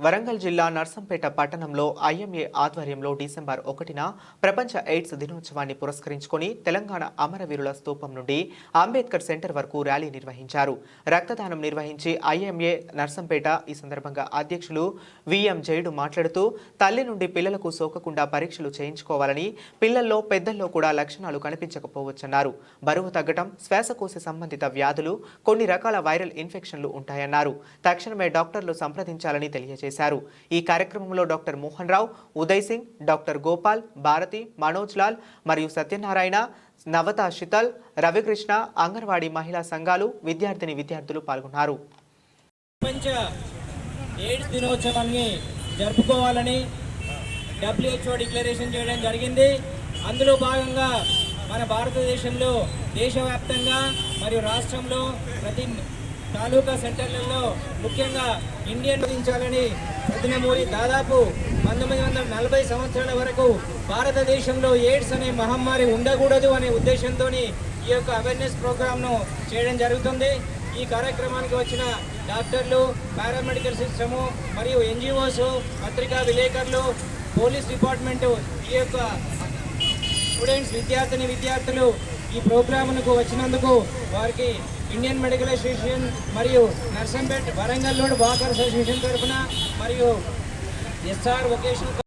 వరంగల్ జిల్లా నర్సంపేట పట్టణంలో ఐఎంఏ ఆధ్వర్యంలో డిసెంబర్ ఒకటిన ప్రపంచ ఎయిడ్స్ దినోత్సవాన్ని పురస్కరించుకొని తెలంగాణ అమరవీరుల స్తూపం నుండి అంబేద్కర్ సెంటర్ వరకు ర్యాలీ నిర్వహించారు. రక్తదానం నిర్వహించి ఐఎంఏ నర్సంపేట ఈ సందర్భంగా అధ్యక్షులు విఎం జైడు మాట్లాడుతూ తల్లి నుండి పిల్లలకు సోకకుండా పరీక్షలు చేయించుకోవాలని పిల్లల్లో పెద్దల్లో కూడా లక్షణాలు కనిపించకపోవచ్చన్నారు. బరువు తగ్గటం శ్వాసకోశ సంబంధిత వ్యాధులు కొన్ని రకాల వైరల్ ఇన్ఫెక్షన్లు ఉంటాయన్నారు. తక్షణమే డాక్టర్లు సంప్రదించాలని తెలియజేశారు. చేశారు. ఈ కార్యక్రమంలో డాక్టర్ మోహన్ రావు ఉదయ్ సింగ్ డాక్టర్ గోపాల్ భారతి మనోజ్ లాల్ మరియు సత్యనారాయణ నవత శితల్ రవికృష్ణ అంగన్వాడీ మహిళా సంఘాలు విద్యార్థిని విద్యార్థులు పాల్గొన్నారు. ప్రపంచ ఎయిడ్స్ దినోత్సవాన్ని జరుపుకోవాలని డబ్ల్యూహెచ్ఓ డిక్లరేషన్ చేయడం జరిగింది. అందులో భాగంగా మన భారతదేశంలో దేశవ్యాప్తంగా మరియు రాష్ట్రంలో ప్రతి తాలూకా సెంటర్లలో ముఖ్యంగా ఇండియన్ విధించాలని ప్రతినమూరి దాదాపు పంతొమ్మిది వందల నలభై సంవత్సరాల వరకు భారతదేశంలో ఎయిడ్స్ అనే మహమ్మారి ఉండకూడదు అనే ఉద్దేశంతో ఈ యొక్క అవేర్నెస్ ప్రోగ్రామ్ను చేయడం జరుగుతుంది. ఈ కార్యక్రమానికి వచ్చిన డాక్టర్లు పారామెడికల్ సిస్టము మరియు ఎన్జిఓస్ పత్రికా విలేకరులు పోలీస్ డిపార్ట్మెంటు ఈ యొక్క స్టూడెంట్స్ విద్యార్థిని విద్యార్థులు ఈ ప్రోగ్రామునకు వచ్చినందుకు వారికి ఇండియన్ మెడికల్ అసోసియేషన్ మరియు Narsampet Warangal load walker association తరఫున మరియు ఎస్ఆర్ వొకేషనల్